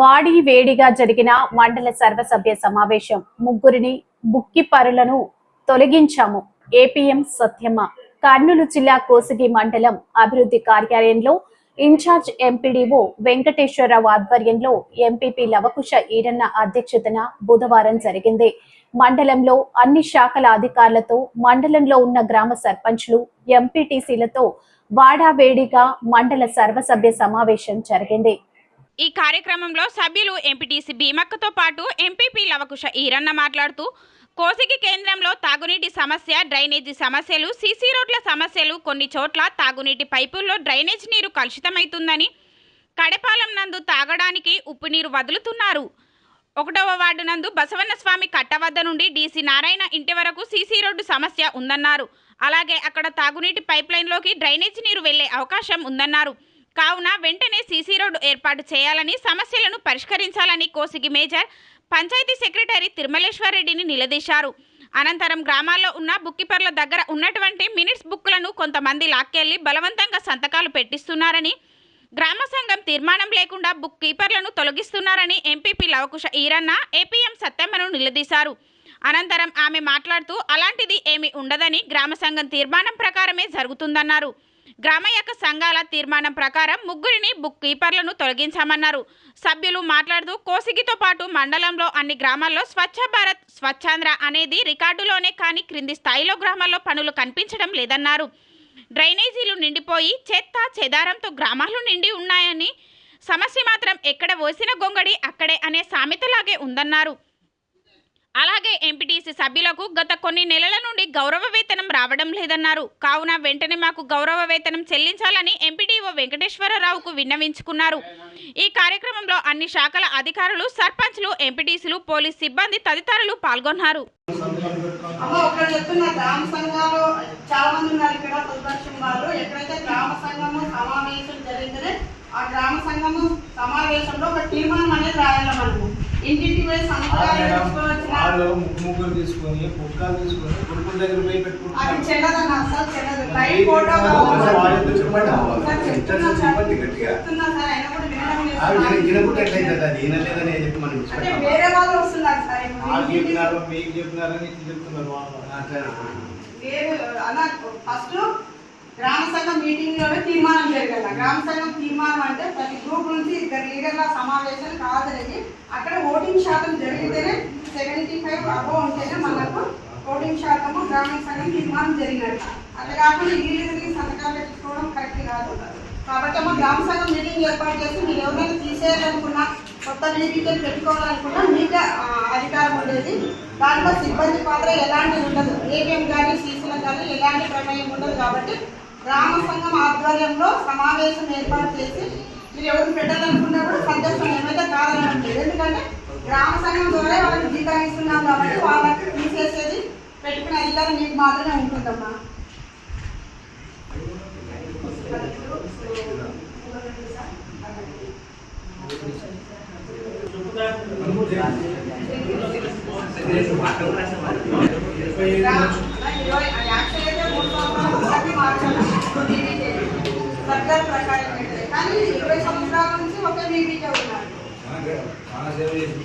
వాడి వేడిగా జరిగిన మండల సర్వసభ్య సమావేశం ముగ్గురిని బుక్కిపరులను తొలగించాము. ఏపీఎం సత్యమ్మ కర్నూలు జిల్లా కోసిగి మండలం అభివృద్ధి కార్యాలయంలో ఇన్ఛార్జ్ ఎంపీడీఓ వెంకటేశ్వరరావు ఆధ్వర్యంలో ఎంపీపీ లవకుశ ఈరన్న అధ్యక్షతన బుధవారం జరిగింది. మండలంలో అన్ని శాఖల అధికారులతో మండలంలో ఉన్న గ్రామ సర్పంచ్లు ఎంపీటీసీలతో వాడావేడిగా మండల సర్వసభ్య సమావేశం జరిగింది. ఈ కార్యక్రమంలో సభ్యులు ఎంపీటీసీ భీమక్కతో పాటు ఎంపీపీ లవకుశ ఈరన్న మాట్లాడుతూ కోసిగి కేంద్రంలో తాగునీటి సమస్య డ్రైనేజీ సమస్యలు సీసీ రోడ్ల సమస్యలు కొన్ని చోట్ల తాగునీటి పైపుల్లో డ్రైనేజ్ నీరు కలుషితమవుతుందని కడపాలెం నందు తాగడానికి ఉప్పు నీరు వదులుతున్నారు. ఒకటవ వార్డు నందు బసవన్న స్వామి కట్ట వద్ద నుండి డీసీ నారాయణ ఇంటి వరకు సీసీ రోడ్డు సమస్య ఉందన్నారు. అలాగే అక్కడ తాగునీటి పైప్లైన్లోకి డ్రైనేజ్ నీరు వెళ్ళే అవకాశం ఉందన్నారు. కావున వెంటనే సీసీ రోడ్డు ఏర్పాటు చేయాలని సమస్యలను పరిష్కరించాలని కోసిగి మేజర్ పంచాయతీ సెక్రటరీ తిరుమలేశ్వర్ రెడ్డిని నిలదీశారు. అనంతరం గ్రామాల్లో ఉన్న బుక్కిపర్ల దగ్గర ఉన్నటువంటి మినిట్స్ బుక్లను కొంతమంది లాక్కెళ్ళి బలవంతంగా సంతకాలు పెట్టిస్తున్నారని గ్రామ సంఘం తీర్మానం లేకుండా బుక్ కీపర్లను తొలగిస్తున్నారని ఎంపీపీ లవకుశ ఈరన్న ఏపీఎం సత్యమ్మను నిలదీశారు. అనంతరం ఆమె మాట్లాడుతూ అలాంటిది ఏమీ ఉండదని గ్రామ సంఘం తీర్మానం ప్రకారమే జరుగుతుందన్నారు. గ్రామ సంఘాల తీర్మానం ప్రకారం ముగ్గురిని బుక్ కీపర్లను తొలగించామన్నారు. సభ్యులు మాట్లాడుతూ కోసిగితో పాటు మండలంలో అన్ని గ్రామాల్లో స్వచ్ఛ భారత్ స్వచ్ఛాంధ్ర అనేది రికార్డులోనే కానీ క్రింది స్థాయిలో గ్రామాల్లో పనులు కనిపించడం లేదన్నారు. డ్రైనేజీలు నిండిపోయి చెత్త చెదారంతో గ్రామాలు నిండి ఉన్నాయని సమస్య మాత్రం ఎక్కడ ఓసిన గొంగడి అక్కడే అనే సామెతలాగే ఉందన్నారు. ఎంపీటీసీ సభ్యులకు గత కొన్ని నెలల నుండి గౌరవ వేతనం రావడం లేదన్నారు. కావున వెంటనే మాకు గౌరవ వేతనం చెల్లించాలని ఎంపీడీఓ వెంకటేశ్వరరావుకు విన్నవించుకున్నారు. ఈ కార్యక్రమంలో అన్ని శాఖల అధికారులు సర్పంచ్లు ఎంపీటీసీలు పోలీస్ సిబ్బంది తదితరులు పాల్గొన్నారు. అమ్మ ఒకరు చెప్తున్న. గ్రామ సంఘాలు చాలా మంది ఉన్నారు ఇక్కడ ప్రతిపక్షం వాళ్ళు ఎక్కడైతే గ్రామ సంఘము సమావేశం జరిగిందనే ఆ గ్రామ సంఘము సమావేశంలో ఒక తీర్మానం అనేది రాయాలి మనము. ఇంటింటి పోయి సంతకాలు వాళ్ళు ముగ్గు ముగ్గురు తీసుకొని పుస్తకాలు తీసుకొని కొడుకుల దగ్గర పోయి అది పెట్టుకుంటున్నారు చెల్లదన్న అసలు చెల్లదు. లైవ్ ఫోటో ఒకసారి వాళ్ళతో చెప్పండి. సార్ చెప్తున్నా సార్. చెప్పండి గట్టిగా. చెప్తున్నా సార్ అయినా కూడా వినడం ఆవిడ లేదు. వినకుంటే ఎట్లయితుంది అది వినలేదని చెప్పి మనం వాళ్ళు చెప్పినారు మీకు చెప్పినారని చెప్తున్నారు వాళ్ళు. ఫస్ట్ గ్రామ సంఘం మీటింగ్లోనే తీర్మానం జరగాల గ్రామ సంఘం తీర్మానం అంటే ప్రతి గ్రూప్ నుంచి ఇద్దరు లీడర్ల సమావేశం కాదనేది అక్కడ ఓటింగ్ శాతం జరిగితేనే సెవెంటీ ఫైవ్ అబో ఉంటేనే మనకు ఓటింగ్ శాతము గ్రామ సంఘం నిర్మాణం జరిగినట్టు. అట్లా కాకుండా ఇల్లు సంతకాలు పెట్టుకోవడం కరెక్ట్ కాదు. కాబట్టి మా గ్రామ సంఘం మీటింగ్ ఏర్పాటు చేసి మీరు ఎవరైనా తీసేయాలనుకున్నా కొత్త మీటింగ్ పెట్టుకోవాలనుకున్నా మీకే అధికారం ఉండేది. దాంట్లో సిబ్బంది పాత్ర ఎలాంటి ఉండదు. ఏటీఎం కానీ సీసీలకు కానీ ఎలాంటి ప్రమేయం ఉండదు కాబట్టి గ్రామ సంఘం ఆధ్వర్యంలో సమావేశం ఏర్పాటు చేసి మీరు ఎవరు పెట్టాలనుకున్నా కూడా సందేశం ఏమైతే కాదని ఎందుకంటే గ్రామ సంఘం ద్వారా వాళ్ళకి జీతం ఇస్తున్నాం కాబట్టి వాళ్ళకి తీసేసేది పెట్టుకునే అధికారం మీకు మాత్రమే ఉంటుందమ్మా. సర్కార్ ప్రకారం కానీ ఇరవై సంవత్సరాల నుంచి ఒకే బీబీకే ఉన్నారు. మన సేవ చేసి